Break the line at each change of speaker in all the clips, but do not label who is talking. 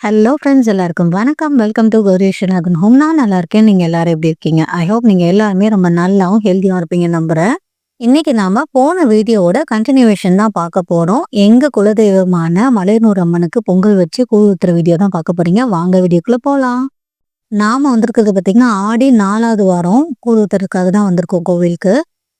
Hello friends எல்லாருக்கும் வணக்கம். Welcome to கௌரியேஷன் அகன் ஹோம் நான் நல்லா இருக்கேன். நீங்கள் எல்லாரும் எப்படி இருக்கீங்க? ஐ ஹோப் நீங்கள் எல்லாருமே ரொம்ப நல்லாவும் ஹெல்த்தியாக இருப்பீங்க நம்புகிறேன் இன்னைக்கு நாம போன வீடியோவோட கண்டினியூவேஷன் தான் பார்க்க போகிறோம் எங்கள் குலதெய்வமான மலையனூர் அம்மனுக்கு பொங்கல் வச்சு கூழ் ஊத்துற வீடியோ தான் பார்க்க போறீங்க. வாங்க வீடியோக்குள்ளே போகலாம் நாம வந்திருக்கிறது பார்த்தீங்கன்னா ஆடி நாலாவது வாரம். கூழ் ஊத்துறதுக்காக தான் வந்திருக்கோம் கோவிலுக்கு.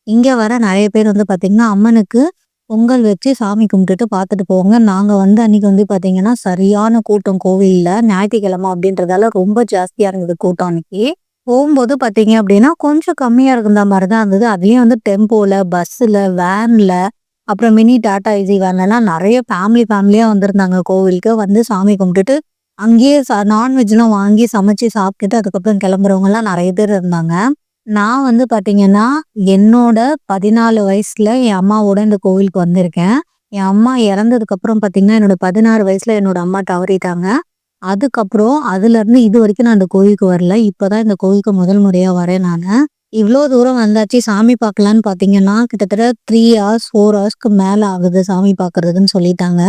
இங்கே வர நிறைய பேர் வந்து பார்த்தீங்கன்னா அம்மனுக்கு பொங்கல் வச்சு சாமி கும்பிட்டுட்டு பார்த்துட்டு போவாங்க. நாங்கள் வந்து அன்றைக்கி வந்து பார்த்தீங்கன்னா சரியான கூட்டம். கோவிலில் ஞாயிற்றுக்கிழமை அப்படின்றதால ரொம்ப ஜாஸ்தியாக இருந்தது கூட்டம் அன்னைக்கு. போகும்போது பார்த்தீங்க அப்படின்னா கொஞ்சம் கம்மியாக இருந்த மாதிரி தான் இருந்தது. அதுலேயும் வந்து டெம்போவில் பஸ்ஸில் வேனில் அப்புறம் மினி டாட்டா ஏசி வேன்லலாம் நிறைய ஃபேமிலி ஃபேமிலியாக வந்திருந்தாங்க கோவிலுக்கு. வந்து சாமி கும்பிட்டுட்டு அங்கேயே ச நான்வெஜ்லாம் வாங்கி சமைச்சு சாப்பிட்டுட்டு அதுக்கப்புறம் கிளம்புறவங்கலாம் நிறைய பேர் இருந்தாங்க. நான் வந்து பார்த்தீங்கன்னா என்னோட பதினாலு வயசுல என் அம்மாவோட இந்த கோவிலுக்கு வந்திருக்கேன். என் அம்மா இறந்ததுக்கு அப்புறம் பார்த்தீங்கன்னா என்னோட பதினாறு வயசுல என்னோட அம்மா தவறிட்டாங்க. அதுக்கப்புறம் அதுல இருந்து இது வரைக்கும் நான் இந்த கோவிலுக்கு வரல. இப்போதான் இந்த கோவிலுக்கு முதல் முறையா வரேன் நான். இவ்வளோ தூரம் வந்தாச்சு சாமி பார்க்கலான்னு பார்த்தீங்கன்னா கிட்டத்தட்ட த்ரீ ஹவர்ஸ் ஃபோர் ஹவர்ஸ்க்கு மேலே ஆகுது சாமி பார்க்கறதுன்னு சொல்லிட்டாங்க.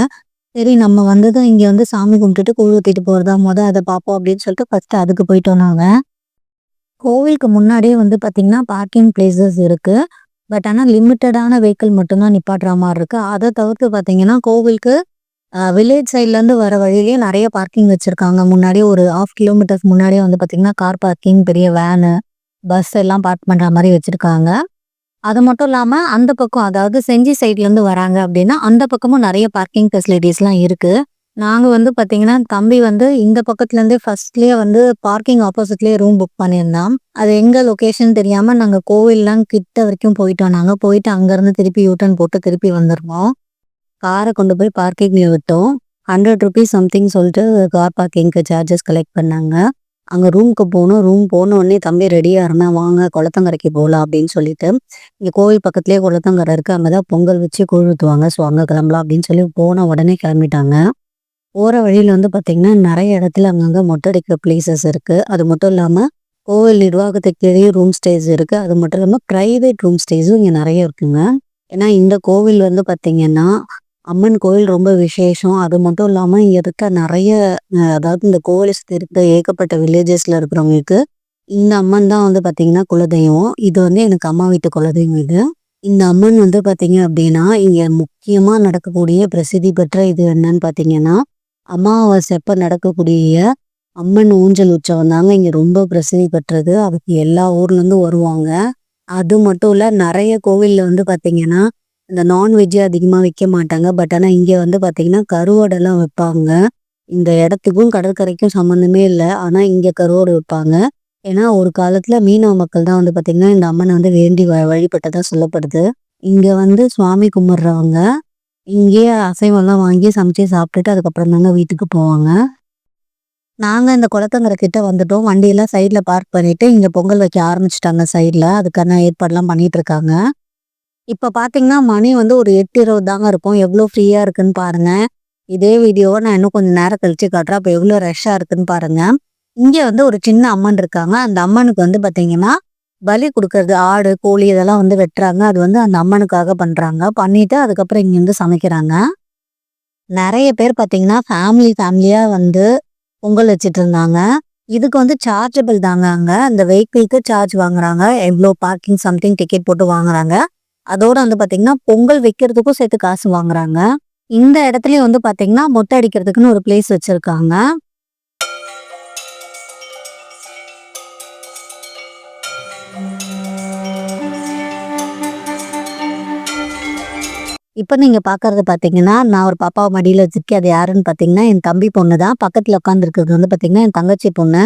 சரி நம்ம வந்ததும் இங்கே வந்து சாமி கும்பிட்டுட்டு கூழ் ஊற்றிட்டு போகிறதா மொதல் அதை பார்ப்போம் அப்படின்னு சொல்லிட்டு ஃபஸ்ட்டு அதுக்கு போயிட்டோம் நாங்கள் கோவிலுக்கு முன்னாடியே வந்து பார்த்தீங்கன்னா பார்க்கிங் பிளேசஸ் இருக்குது பட் ஆனால் லிமிட்டடான வெஹிக்கிள் மட்டும்தான் நிப்பாட்டுற மாதிரி இருக்குது அதை தவிர்த்து பார்த்தீங்கன்னா கோவிலுக்கு வில்லேஜ் சைட்லேருந்து வர வழியிலேயே நிறைய பார்க்கிங் வச்சுருக்காங்க. முன்னாடியே ஒரு ஆஃப் கிலோமீட்டர்ஸ் முன்னாடியே வந்து பார்த்தீங்கன்னா கார் பார்க்கிங் பெரிய வேனு பஸ் எல்லாம் பார்க் பண்ணுற மாதிரி வச்சுருக்காங்க. அது மட்டும் இல்லாமல் அந்த பக்கம் அதாவது செஞ்சி சைட்லேருந்து வராங்க அப்படின்னா அந்த பக்கமும் நிறைய பார்க்கிங் ஃபெசிலிட்டிஸ்லாம் இருக்குது நாங்கள் வந்து பார்த்தீங்கன்னா தம்பி வந்து இந்த பக்கத்துலேருந்தே ஃபர்ஸ்ட்லேயே வந்து பார்க்கிங் ஆப்போசிட்லேயே ரூம் புக் பண்ணியிருந்தோம் அது எங்கே லொக்கேஷன் தெரியாமல் நாங்கள் கோவில்லாம் கிட்ட வரைக்கும் போயிட்டோம். நாங்கள் போயிட்டு அங்கேருந்து திருப்பி யூட்டன் போட்டு திருப்பி வந்துருவோம். காரை கொண்டு போய் பார்க்கிங்கில் விட்டோம். ஹண்ட்ரட் ருபீஸ் சம்திங் சொல்லிட்டு கார் பார்க்கிங்க்கு சார்ஜஸ் கலெக்ட் பண்ணாங்க. அங்கே ரூமுக்கு போகணும் ரூம் போன உடனே தம்பி ரெடியாக இருந்தால் வாங்க குளத்தங்கரைக்கு போகலாம் அப்படின்னு சொல்லிட்டு. இங்கே கோவில் பக்கத்துலேயே குளத்தங்கரை இருக்குது அங்கே தான் பொங்கல் வச்சு கூழ் ஊற்றுவாங்க ஸோ அங்கே கிளம்பலாம் அப்படின்னு சொல்லி போன உடனே கிளம்பிட்டாங்க. போகிற வழியில் வந்து பார்த்திங்கன்னா நிறைய இடத்துல அங்கங்கே மொட்டை பிளேசஸ் இருக்குது அது மட்டும் இல்லாமல் கோவில் நிர்வாகத்துக்கு கீழே ரூம் ஸ்டேஸ் இருக்குது அது மட்டும் இல்லாமல் ப்ரைவேட் ரூம் ஸ்டேஸும் இங்கே நிறைய இருக்குங்க. ஏன்னா இந்த கோவில் வந்து பார்த்திங்கன்னா அம்மன் கோவில் ரொம்ப விசேஷம். அது மட்டும் இல்லாமல் இங்கே இருக்க நிறைய அதாவது இந்த கோவிலை சுற்றி இருக்க ஏகப்பட்ட வில்லேஜஸில் இருக்கிறவங்களுக்கு இந்த அம்மன் தான் வந்து பார்த்திங்கன்னா குலதெய்வம். இது வந்து எனக்கு அம்மா வீட்டு குலதெய்வம் இது. இந்த அம்மன் வந்து பார்த்தீங்க அப்படின்னா இங்கே முக்கியமாக நடக்கக்கூடிய பிரசித்தி பெற்ற இது என்னன்னு பார்த்தீங்கன்னா அமாவாசை எப்போ நடக்கக்கூடிய அம்மன் ஊஞ்சல் உற்சவம் தாங்க இங்கே ரொம்ப பிரசித்தி பெற்றது. அதுக்கு எல்லா ஊர்லேருந்து வருவாங்க. அது மட்டும் இல்லை நிறைய கோவிலில் வந்து பார்த்தீங்கன்னா இந்த நான்வெஜ்ஜே அதிகமாக விற்க மாட்டாங்க. பட் ஆனால் இங்கே வந்து பார்த்தீங்கன்னா கருவாடெல்லாம் வைப்பாங்க. இந்த இடத்துக்கும் கடற்கரைக்கும் சம்மந்தமே இல்லை. ஆனால் இங்கே கருவாடு வைப்பாங்க. ஏன்னா ஒரு காலத்தில் மீனவ மக்கள் தான் வந்து பார்த்திங்கன்னா இந்த அம்மனை வந்து வேண்டி வழிபட்டதாக சொல்லப்படுது. இங்கே வந்து சுவாமி கும்பிட்றவங்க இங்கேயே அசைவம்லாம் வாங்கி சமைச்சு சாப்பிட்டுட்டு அதுக்கப்புறம் தாங்க வீட்டுக்கு போவாங்க. நாங்கள் இந்த குளத்தங்கரை கிட்ட வந்துட்டோம். வண்டியெல்லாம் சைடில் பார்க் பண்ணிவிட்டு இங்கே பொங்கல் வைக்க ஆரம்பிச்சிட்டாங்க சைடில் அதுக்கான ஏற்பாடுலாம் பண்ணிகிட்ருக்காங்க இருக்காங்க. இப்போ பார்த்தீங்கன்னா மணி வந்து ஒரு எட்டு இருபது தாங்க இருக்கும். எவ்வளோ ஃப்ரீயாக இருக்குன்னு பாருங்கள் இதே வீடியோவை நான் இன்னும் கொஞ்சம் நேரம் கழித்து காட்டுறேன். அப்போ எவ்வளோ ரஷ்ஷாக இருக்குன்னு பாருங்கள் இங்கே வந்து ஒரு சின்ன அம்மன் இருக்காங்க. அந்த அம்மனுக்கு வந்து பார்த்தீங்கன்னா பலி கொடுக்கறது ஆடு கோழி இதெல்லாம் வந்து வெட்டுறாங்க. அது வந்து அந்த அம்மனுக்காக பண்ணுறாங்க பண்ணிவிட்டு அதுக்கப்புறம் இங்கேருந்து சமைக்கிறாங்க. நிறைய பேர் பார்த்தீங்கன்னா ஃபேமிலி ஃபேமிலியாக வந்து பொங்கல் வச்சுட்டு இருந்தாங்க. இதுக்கு வந்து சார்ஜபிள் தாங்க அங்கே. அந்த வெஹிக்கிள்க்கு சார்ஜ் வாங்குறாங்க. எவ்வளோ பார்க்கிங் சம்திங் டிக்கெட் போட்டு வாங்குறாங்க. அதோட வந்து பார்த்திங்கன்னா பொங்கல் வைக்கிறதுக்கும் சேர்த்து காசு வாங்குறாங்க. இந்த இடத்துலயும் வந்து பார்த்திங்கன்னா மொட்டை அடிக்கிறதுக்குன்னு ஒரு பிளேஸ் வச்சுருக்காங்க. இப்போ நீங்கள் பார்க்குறது பார்த்தீங்கன்னா நான் ஒரு பாப்பாவை மடியில் வச்சிருக்கேன். அது யாருன்னு பார்த்தீங்கன்னா என் தம்பி பொண்ணு தான். பக்கத்தில் உட்காந்துருக்கிறது வந்து பார்த்தீங்கன்னா என் தங்கச்சி பொண்ணு.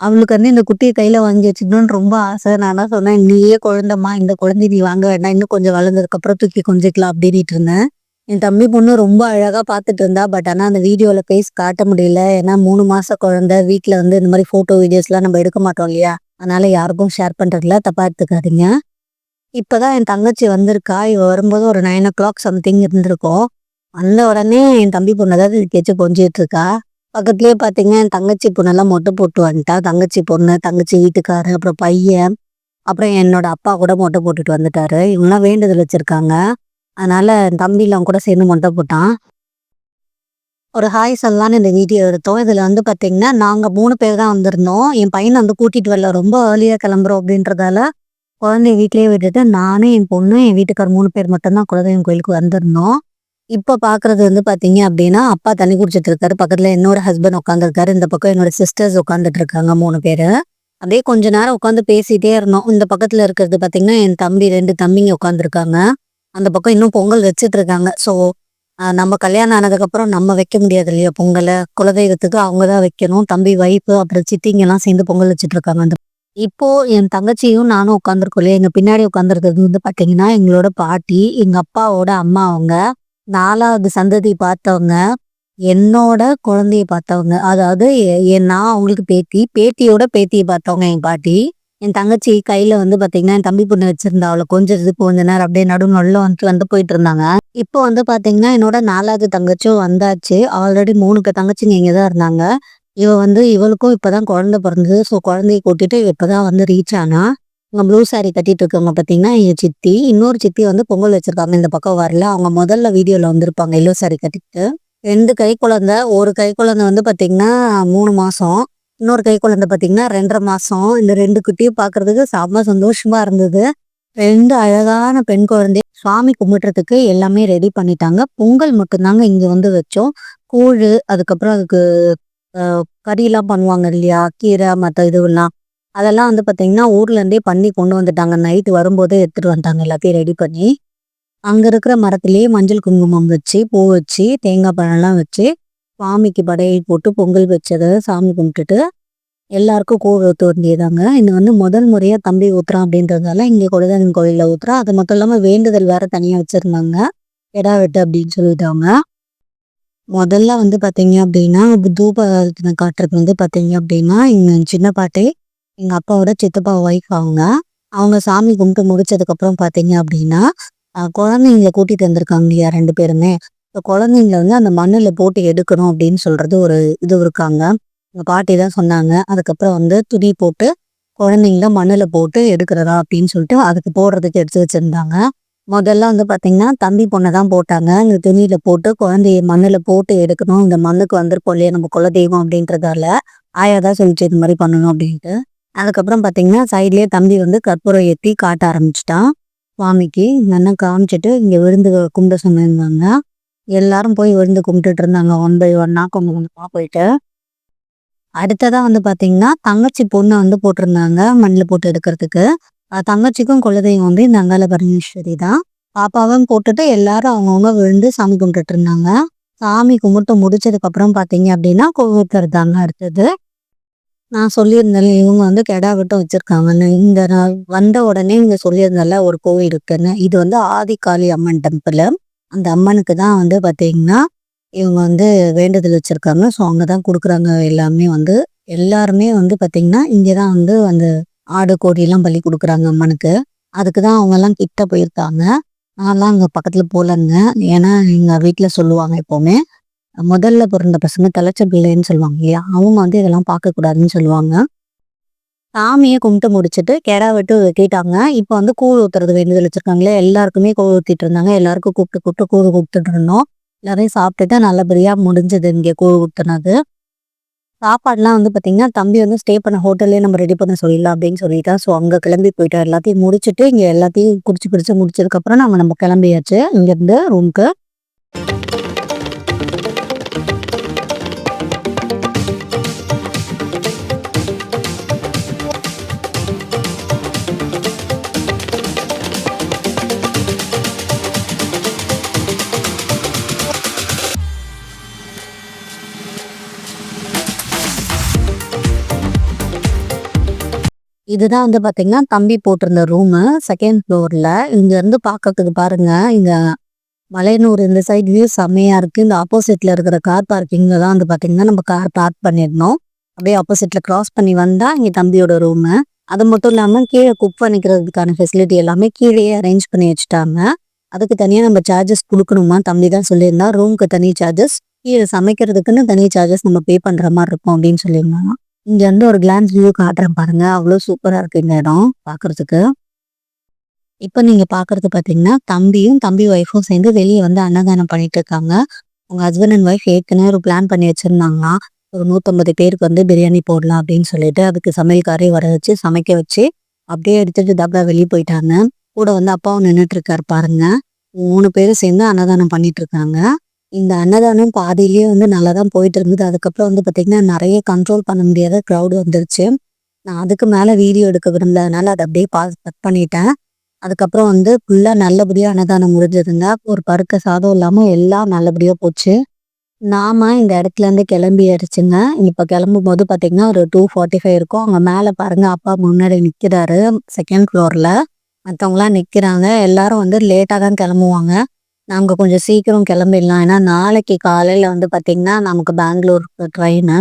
அவளுக்கு வந்து இந்த குட்டியை கையில் வாங்கி வச்சுக்கணும்னு ரொம்ப ஆசை. நான் என்ன சொன்னேன் நீயே குழந்தம்மா இந்த குழந்தை நீ வாங்க வேண்டாம். இன்னும் கொஞ்சம் வளர்ந்ததுக்கப்புறம் தூக்கி கொஞ்சிக்கலாம் அப்படின்ட்டு இருந்தேன். என் தம்பி பொண்ணு ரொம்ப அழகாக பார்த்துட்டு இருந்தா. பட் ஆனால் அந்த வீடியோவில் ஃபேஸ் காட்ட முடியல. ஏன்னா மூணு மாத குழந்தை. வீட்டில் வந்து இந்த மாதிரி ஃபோட்டோ வீடியோஸ்லாம் நம்ம எடுக்க மாட்டோம் இல்லையா? அதனால் யாருக்கும் ஷேர் பண்ணுறதுல தப்பாக எடுத்துக்காதீங்க. இப்போதான் என் தங்கச்சி வந்திருக்கா. இவ வரும்போது ஒரு நைன் ஓ கிளாக் சம்திங் இருந்திருக்கும். வந்த உடனே என் தம்பி பொண்ணு தான் கேச்சு கொஞ்சிட்டு இருக்கா. பக்கத்துலேயே பார்த்தீங்க என் தங்கச்சி பொண்ணெல்லாம் மொட்டை போட்டு வந்துட்டா. தங்கச்சி பொண்ணு தங்கச்சி வீட்டுக்காரு அப்புறம் பையன் அப்புறம் என்னோட அப்பா கூட மொட்டை போட்டுட்டு வந்துட்டாரு. இவங்கெல்லாம் வேண்டுதல் வச்சிருக்காங்க. அதனால என் தம்பிலாம் கூட சேர்ந்து மொட்டை போட்டான். ஒரு ஹாய் சொல்லலான்னு இந்த வீடியோ எடுத்தோம். இதில் வந்து பார்த்தீங்கன்னா நாங்கள் மூணு பேர் தான் வந்திருந்தோம். என் பையனை வந்து கூட்டிகிட்டு வரல. ரொம்ப ஏர்லியாக கிளம்புறோம் அப்படின்றதால குழந்தைய வீட்லேயே விட்டுட்டு நானும் என் பொண்ணு என் வீட்டுக்கார் மூணு பேர் மட்டும்தான் குலதெய்வம் கோயிலுக்கு வந்திருந்தோம். இப்போ பார்க்குறது வந்து பார்த்தீங்க அப்படின்னா அப்பா தண்ணி குடிச்சிட்டு இருக்காரு. பக்கத்தில் என்னோட ஹஸ்பண்ட் உட்காந்துருக்காரு இந்த பக்கம் என்னோட சிஸ்டர்ஸ் உட்காந்துட்டு இருக்காங்க மூணு பேர். அப்படியே கொஞ்ச நேரம் உட்காந்து பேசிகிட்டே இருந்தோம். இந்த பக்கத்தில் இருக்கிறது பார்த்தீங்கன்னா என் தம்பி ரெண்டு தம்பிங்க உட்காந்துருக்காங்க அந்த பக்கம் இன்னும் பொங்கல் வச்சுட்டு இருக்காங்க. ஸோ நம்ம கல்யாணம் ஆனதுக்கப்புறம் நம்ம வைக்க முடியாது இல்லையா பொங்கலை? குலதெய்வத்துக்கு அவங்க தான் வைக்கணும். தம்பி வைப்பு அப்புறம் சித்திங்கெல்லாம் சேர்ந்து பொங்கல் வச்சுட்டு இருக்காங்க. அந்த இப்போ என் தங்கச்சியும் நானும் உட்காந்துருக்கோம் இல்லையா? எங்க பின்னாடி உட்காந்துருக்கிறது வந்து பாத்தீங்கன்னா எங்களோட பாட்டி எங்க அப்பாவோட அம்மா அவங்க நாலாவது சந்ததி பார்த்தவங்க என்னோட குழந்தைய பார்த்தவங்க அதாவது எ- நான் அவங்களுக்கு பேத்தி பேத்தியோட பேத்தியை பார்த்தவங்க என் பாட்டி. என் தங்கச்சி கையில வந்து பாத்தீங்கன்னா என் தம்பி பொண்ணு வச்சிருந்தா அவளை கொஞ்சது கொஞ்ச நேரம் அப்படியே நடு நல்ல வந்துட்டு வந்து போயிட்டு இருந்தாங்க. இப்போ வந்து பாத்தீங்கன்னா என்னோட நாலாவது தங்கச்சியும் வந்தாச்சு. ஆல்ரெடி மூணுக்கு தங்கச்சிங்க இங்கே தான் இருந்தாங்க. இவ வந்து இவளுக்கும் இப்பதான் குழந்தை பிறந்தது. ஸோ குழந்தைய கூட்டிட்டு இவ இப்பதான் வந்து ரீச் ஆனா இவங்க ப்ளூ சாரி கட்டிட்டு இருக்கவங்க பாத்தீங்கன்னா என் சித்தி இன்னொரு சித்தி வந்து பொங்கல் வச்சிருக்காங்க. இந்த பக்கம் வரல. அவங்க முதல்ல வீடியோல வந்திருப்பாங்க எல்லோ சாரி கட்டிட்டு. ரெண்டு கை குழந்தை ஒரு கை குழந்தை வந்து பாத்தீங்கன்னா மூணு மாசம். இன்னொரு கை குழந்தை பாத்தீங்கன்னா ரெண்டரை மாசம். இந்த ரெண்டு குட்டியும் பாக்குறதுக்கு செம்ம சந்தோஷமா இருந்தது. ரெண்டு அழகான பெண் குழந்தை சுவாமி கும்பிடுறதுக்கு எல்லாமே ரெடி பண்ணிட்டாங்க. பொங்கல் மட்டும்தாங்க இங்க வந்து வச்சோம். கூழ் அதுக்கப்புறம் அதுக்கு அஹ், கறியெல்லாம் பண்ணுவாங்க இல்லையா? கீரை மற்ற இதுவெல்லாம். அதெல்லாம் வந்து பார்த்திங்கன்னா ஊர்லேருந்தே பண்ணி கொண்டு வந்துட்டாங்க. நைட்டு வரும்போதே எடுத்துகிட்டு வந்துட்டாங்க எல்லாத்தையும் ரெடி பண்ணி. அங்கே இருக்கிற மரத்துலேயே மஞ்சள் குங்குமம் வச்சு பூ வச்சு தேங்காய் பழம்லாம் வச்சு சுவாமிக்கு படையல் போட்டு பொங்கல் வச்சதை சாமி கும்பிட்டுட்டு எல்லாருக்கும் கூழ் ஊற்ற வேண்டியதாங்க. இது வந்து முதல் முறையாக தம்பி ஊற்றுறான் அப்படின்றதால இங்கே குலதெய்வம் கோயிலில் ஊற்றுறான் அது மட்டும் இல்லாமல் வேண்டுதல் வேறு தனியாக வச்சுருந்தாங்க. கிடா வெட்டு அப்படின்னு சொல்லிட்டாங்க. முதல்ல வந்து பாத்தீங்க அப்படின்னா தூபத்தினை காட்டுறது வந்து பாத்தீங்க அப்படின்னா எங்க சின்ன பாட்டி எங்க அப்பாவோட சித்தப்பா ஒய்ஃப் அவங்க. அவங்க சாமி கும்பிட்டு முடிச்சதுக்கு அப்புறம் பாத்தீங்க அப்படின்னா குழந்தைங்கள கூட்டிட்டு வந்திருக்காங்க இல்லையா ரெண்டு பேருமே. இப்போ குழந்தைங்கள வந்து அந்த மண்ணில் போட்டு எடுக்கணும் அப்படின்னு சொல்றது ஒரு இது இருக்காங்க. எங்கள் பாட்டி தான் சொன்னாங்க. அதுக்கப்புறம் வந்து துணி போட்டு குழந்தைங்கள மண்ணில் போட்டு எடுக்கிறதா அப்படின்னு சொல்லிட்டு அதுக்கு போடுறதுக்கு எடுத்து வச்சுருந்தாங்க. முதல்ல வந்து பார்த்தீங்கன்னா தம்பி பொண்ணை தான் போட்டாங்க. இந்த துணியில் போட்டு குழந்தைய மண்ணில் போட்டு எடுக்கணும். இந்த மண்ணுக்கு வந்திருப்போம் இல்லையா நம்ம குலதெய்வம் அப்படின்றதால. ஆயா தான் சொல்லிச்சு இது மாதிரி பண்ணணும் அப்படின்ட்டு. அதுக்கப்புறம் பார்த்தீங்கன்னா சைட்லேயே தம்பி வந்து கற்பூரம் ஏற்றி காட்ட ஆரம்பிச்சிட்டான். சுவாமிக்கு நல்லா காமிச்சிட்டு இங்கே விருந்து கும்பிட சொன்னிருந்தாங்க எல்லாரும் போய் விருந்து கும்பிட்டுட்டு இருந்தாங்க. ஒன் பை ஒன்னா கொஞ்சம் கொஞ்சமாக போயிட்டு. அடுத்ததாக வந்து பார்த்தீங்கன்னா தங்கச்சி பொண்ணை வந்து போட்டிருந்தாங்க மண்ணில் போட்டு எடுக்கிறதுக்கு. தங்கச்சிக்கும் குலதெய்வம் வந்து இந்த அங்காள பரமேஸ்வரி தான். பாப்பாவும் போட்டுட்டு எல்லாரும் அவங்கவுங்க விழுந்து சாமி கும்பிட்டுட்டு இருந்தாங்க. சாமி கும்பிட்டு முடிச்சதுக்கு அப்புறம் பாத்தீங்க அப்படின்னா கோவிக்கிறதாங்க அடுத்தது. நான் சொல்லியிருந்தேன் இவங்க வந்து கெடா விட்டும் வச்சிருக்காங்கன்னு. இந்த வந்த உடனே இவங்க சொல்லியிருந்தால ஒரு கோவில் இருக்குன்னு. இது வந்து ஆதிகாளி அம்மன் டெம்பிள் அந்த அம்மனுக்கு தான் வந்து பார்த்தீங்கன்னா இவங்க வந்து வேண்டுதல் வச்சிருக்காங்க. ஸோ அங்கே தான் கொடுக்குறாங்க எல்லாமே வந்து. எல்லாருமே வந்து பார்த்திங்கன்னா இங்கே தான் வந்து அந்த ஆடு கோழியெல்லாம் பலி கொடுக்குறாங்க அம்மனுக்கு. அதுக்கு தான் அவங்கெல்லாம் கிட்ட போயிருக்காங்க. நான்லாம் அங்கே பக்கத்தில் போகலங்க ஏன்னா எங்கள் வீட்டில் சொல்லுவாங்க எப்போவுமே முதல்ல பிறந்த பசங்க தலைச்ச பிள்ளைன்னு சொல்லுவாங்க இல்லையா? அவங்க வந்து இதெல்லாம் பார்க்கக்கூடாதுன்னு சொல்லுவாங்க. சாமியை கும்பிட்டு முடிச்சுட்டு கெடா விட்டு கேட்டாங்க. இப்போ வந்து கூழ் ஊத்துறது வேண்டுதல் வச்சுருக்காங்களே. எல்லாருக்குமே கூழ் ஊற்றிட்டு இருந்தாங்க. எல்லாருக்கும் கூப்பிட்டு கூப்பிட்டு கூழ் கொடுத்துட்டு இருந்தோம். எல்லாரையும் சாப்பிட்டுட்டு நல்லபடியாக முடிஞ்சது இங்கே கூழ் ஊத்துனது. சாப்பாடுலாம் வந்து பார்த்திங்கன்னா தம்பி வந்து ஸ்டே பண்ண ஹோட்டல்லே நம்ம ரெடி பண்ண சொல்லிடலாம் அப்படின்னு சொல்லிட்டா. ஸோ அங்கே கிளம்பி போயிட்டோம் எல்லாத்தையும் முடிச்சுட்டு இங்கே எல்லாத்தையும் குடிச்சு குடிச்சு முடிச்சதுக்கப்புறம் நாங்கள் நம்ம கிளம்பியாச்சு. இங்கேருந்து ரூமுக்கு ரூம்க்கு இதுதான் வந்து பார்த்தீங்கன்னா தம்பி போட்டிருந்த ரூமு செகண்ட் ஃப்ளோரில் இங்கேருந்து பார்க்கறதுக்கு பாருங்க இங்கே மலையனூர் இந்த சைடு வியூ செம்மையா இருக்குது இந்த ஆப்போசிட்டில் இருக்கிற கார் பார்க்கிங்கில் தான் வந்து பார்த்திங்கன்னா நம்ம கார் பார்க் பண்ணியிருந்தோம் அப்படியே ஆப்போசிட்டில் கிராஸ் பண்ணி வந்தால் இங்கே தம்பியோட ரூமு அது மட்டும் இல்லாமல் கீழே குக் பண்ணிக்கிறதுக்கான ஃபெசிலிட்டி எல்லாமே கீழேயே அரேஞ்ச் பண்ணி வச்சுட்டாங்க. அதுக்கு தனியாக நம்ம சார்ஜஸ் கொடுக்கணுமா? தம்பி தான் சொல்லியிருந்தா ரூமுக்கு தனி சார்ஜஸ் கீழே சமைக்கிறதுக்குன்னு தனி சார்ஜஸ் நம்ம பே பண்ணுற மாதிரி இருக்கும் அப்படின்னு சொல்லியிருந்தாங்க. இங்க இருந்து ஒரு கிளான்ஸ் வியூ காட்டுறேன் பாருங்க அவ்வளவு சூப்பரா இருக்கு இந்த இடம் பாக்குறதுக்கு இப்ப நீங்க பாக்குறது பாத்தீங்கன்னா தம்பியும் தம்பி ஒய்ஃபும் சேர்ந்து வெளியே வந்து அன்னதானம் பண்ணிட்டு இருக்காங்க உங்க ஹஸ்பண்ட் அண்ட் ஒய்ஃப் ஏற்கனவே ஒரு பிளான் பண்ணி வச்சிருந்தாங்களாம். ஒரு 150 பேருக்கு வந்து பிரியாணி போடலாம் அப்படின்னு சொல்லிட்டு, அதுக்கு சமையல்காரே வர வச்சு, சமைக்க வச்சு, அப்படியே எடுத்துட்டு தப்தா வெளியே போயிட்டாங்க. கூட வந்து அப்பாவும் நின்றுட்டு இருக்காரு பாருங்க. மூணு பேரும் சேர்ந்து அன்னதானம் பண்ணிட்டு இருக்காங்க. இந்த அன்னதானம் பாதியிலேயே வந்து நல்லா தான் போயிட்டு இருந்தது. அதுக்கப்புறம் வந்து பார்த்திங்கன்னா நிறைய கண்ட்ரோல் பண்ண முடியாத க்ரௌடு வந்துருச்சு. நான் அதுக்கு மேலே வீடியோ எடுக்க விரும்பலாதனால அதை அப்படியே பாஸ் கட் பண்ணிட்டேன். அதுக்கப்புறம் வந்து ஃபுல்லாக நல்லபடியாக அன்னதானம் முடிஞ்சிருந்தா ஒரு பருக்க சாதம் இல்லாமல் எல்லாம் நல்லபடியாக போச்சு. நாம இந்த இடத்துலேருந்து இப்போ கிளம்பும் போது பார்த்திங்கன்னா ஒரு 2:45 இருக்கும். அங்கே மேலே பாருங்க அப்பா முன்னாடி நிற்கிறாரு செகண்ட் ஃப்ளோரில் மற்றவங்களாம் நிற்கிறாங்க எல்லாரும் வந்து லேட்டாக தான் கிளம்புவாங்க. நாங்கள் கொஞ்சம் சீக்கிரம் கிளம்பிடலாம். ஏன்னா நாளைக்கு காலையில் வந்து பார்த்திங்கன்னா நமக்கு பெங்களூருக்கு ட்ரெயினு.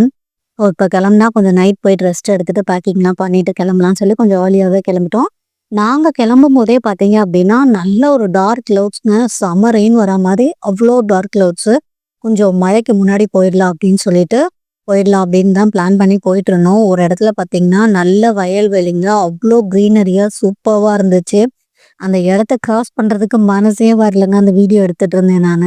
ஸோ இப்போ கிளம்புனா கொஞ்சம் நைட் போயிட்டு ரெஸ்ட் எடுத்துகிட்டு பேக்கிங்லாம் பண்ணிட்டு கிளம்பலாம்னு சொல்லி கொஞ்சம் ஜாலியாகவே கிளம்பிட்டோம். நாங்க கிளம்பும்போதே பார்த்தீங்க அப்படின்னா, நல்ல ஒரு டார்க் கிளவுட்ஸ்ங்க. செம்ம ரெயின் வரா மாதிரி அவ்வளோ டார்க் கிளவுட்ஸு. கொஞ்சம் மழைக்கு முன்னாடி போயிடலாம் அப்படின்னு சொல்லிட்டு, போயிடலாம் அப்படின்னு தான் பிளான் பண்ணி போயிட்டுருந்தோம். ஒரு இடத்துல பார்த்தீங்கன்னா, நல்ல வயல்வெளிங்க. அவ்வளோ க்ரீனரியாக சூப்பராக இருந்துச்சு. அந்த இடத்த கிராஸ் பண்ணுறதுக்கு மனசே வரலங்க. அந்த வீடியோ எடுத்துகிட்டு இருந்தேன் நான்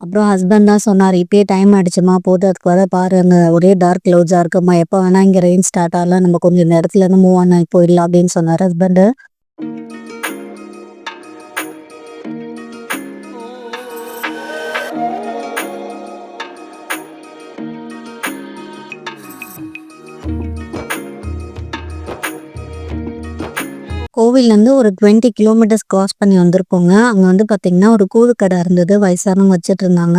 அப்புறம் ஹஸ்பண்ட் தான் சொன்னார் "இப்பயே டைம் ஆயிடுச்சும்மா போதும் அதுக்கு வர பாருங்க ஒரே டார்க் க்ளவுட்ஸாக இருக்கும்மா. எப்போ வேணா இங்கே ரெயின் ஸ்டார்ட் ஆகலாம். நம்ம கொஞ்சம் நேரத்துலேருந்து இடத்துலேருந்து மூவ் ஆன் ஆகி போயிடலாம்" அப்படின்னு சொன்னார் ஹஸ்பண்டு. கோவில்லேருந்து ஒரு 20 கிலோமீட்டர்ஸ் கிராஸ் பண்ணி வந்திருக்கோங்க. அங்கே வந்து பார்த்தீங்கன்னா, ஒரு கூழு கடை இருந்தது. வயசானவங்க வச்சுட்டு இருந்தாங்க.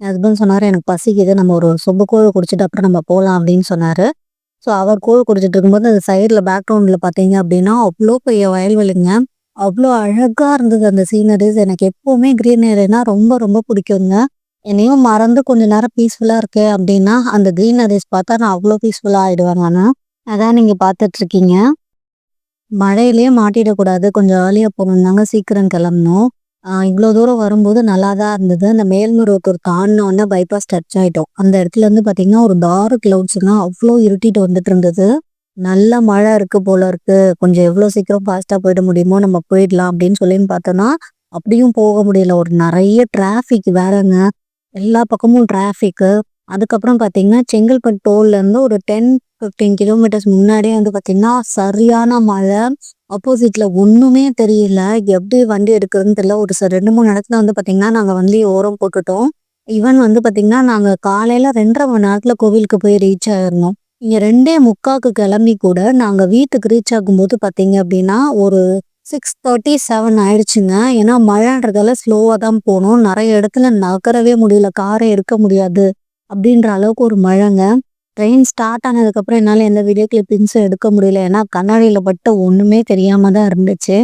என் ஹஸ்பண்ட் சொன்னார் "எனக்கு பசிக்குது. நம்ம ஒரு சொம்பு கூழ குடிச்சிட்டு அப்புறம் நம்ம போகலாம் அப்படின்னு சொன்னார் ஸோ அவர் கூழ் குடிச்சிட்டு இருக்கும்போது, அந்த சைடில் பேக்ரவுண்டில் பார்த்தீங்க அப்படின்னா, அவ்வளோ பெரிய வயல்வெளிங்க. அவ்வளோ அழகாக இருந்தது அந்த சீனரிஸ் எனக்கு எப்போவுமே கிரீனரினா ரொம்ப ரொம்ப பிடிக்குங்க. என்னையும் மறந்து கொஞ்ச நேரம் பீஸ்ஃபுல்லாக இருக்கு அப்படின்னா, அந்த க்ரீனரிஸ் பார்த்தா நான் அவ்வளோ பீஸ்ஃபுல்லாக ஆகிடுவேன் நான் அதான் நீங்கள் பார்த்துட்ருக்கீங்க மழையிலேயே மாட்டிடக்கூடாது. கொஞ்சம் ஏர்லியாக போகணும்னு சீக்கிரம் கிளம்பணும் இவ்வளோ தூரம் வரும்போது நல்லா தான் இருந்தது. அந்த மேல்மருவத்தூர் ஒரு காணோன்னே பைபாஸ் டச் ஆகிட்டோம் அந்த இடத்துல வந்து பார்த்தீங்கன்னா, ஒரு டார்க் கிளவுட்ஸ்லாம் அவ்வளோ இருட்டிட்டு வந்துட்டு இருந்தது. நல்ல மழை இருக்கு போல இருக்கு. கொஞ்சம் எவ்வளோ சீக்கிரம் ஃபாஸ்ட்டாக போயிட முடியுமோ நம்ம போயிடலாம் அப்படின்னு சொல்லின்னு பார்த்தோன்னா அப்படியும் போக முடியல. ஒரு நிறைய டிராஃபிக் வேறங்க. எல்லா பக்கமும் டிராஃபிக்கு. அதுக்கப்புறம் பார்த்தீங்கன்னா, செங்கல்பட்டு டோல்லேருந்து ஒரு 10, 15 கிலோமீட்டர்ஸ் முன்னாடியே வந்து பார்த்தீங்கன்னா, சரியான மழை. ஆப்போசிட்டில் ஒன்றுமே தெரியல. எப்படி வண்டி எடுக்கிறதுன்னு தெரியல. ஒரு ச 2, 3 இடத்துல வந்து பார்த்தீங்கன்னா, நாங்கள் வண்டி ஓரம் போட்டுட்டோம். ஈவன் வந்து பார்த்தீங்கன்னா, நாங்கள் காலையில் ரெண்டரை மணி நேரத்தில் கோவிலுக்கு போய் ரீச் ஆகிருந்தோம் இங்கே ரெண்டே முக்காக்கு கிளம்பி கூட நாங்கள் வீட்டுக்கு ரீச் ஆகும்போது பார்த்தீங்க அப்படின்னா, ஒரு 6:30, 7 ஆயிடுச்சுங்க. ஏன்னா மழைன்றதால ஸ்லோவாக தான் போனோம். நிறைய இடத்துல நகரவே முடியல. காரை எடுக்க முடியாது. அப்படின்ற அளவுக்கு ஒரு மழைங்க. ட்ரெயின் ஸ்டார்ட் ஆனதுக்கப்புறம் என்னால் எந்த வீடியோ கிளிப்பிங்ஸும் எடுக்க முடியல. ஏன்னா கண்ணாடியில் பட்டு ஒன்றுமே தெரியாமல் தான் இருந்துச்சு.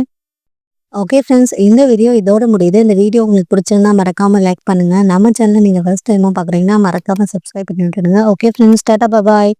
ஓகே ஃப்ரெண்ட்ஸ் இந்த வீடியோ இதோட முடியுது. இந்த வீடியோ உங்களுக்கு பிடிச்சிருந்தா மறக்காமல் லைக் பண்ணுங்கள் நம்ம சேனலில் நீங்கள் ஃபர்ஸ்ட் டைமும் பார்க்குறீங்கன்னா, மறக்காமல் subscribe பண்ணிவிட்டுருங்க okay friends tata bye bye.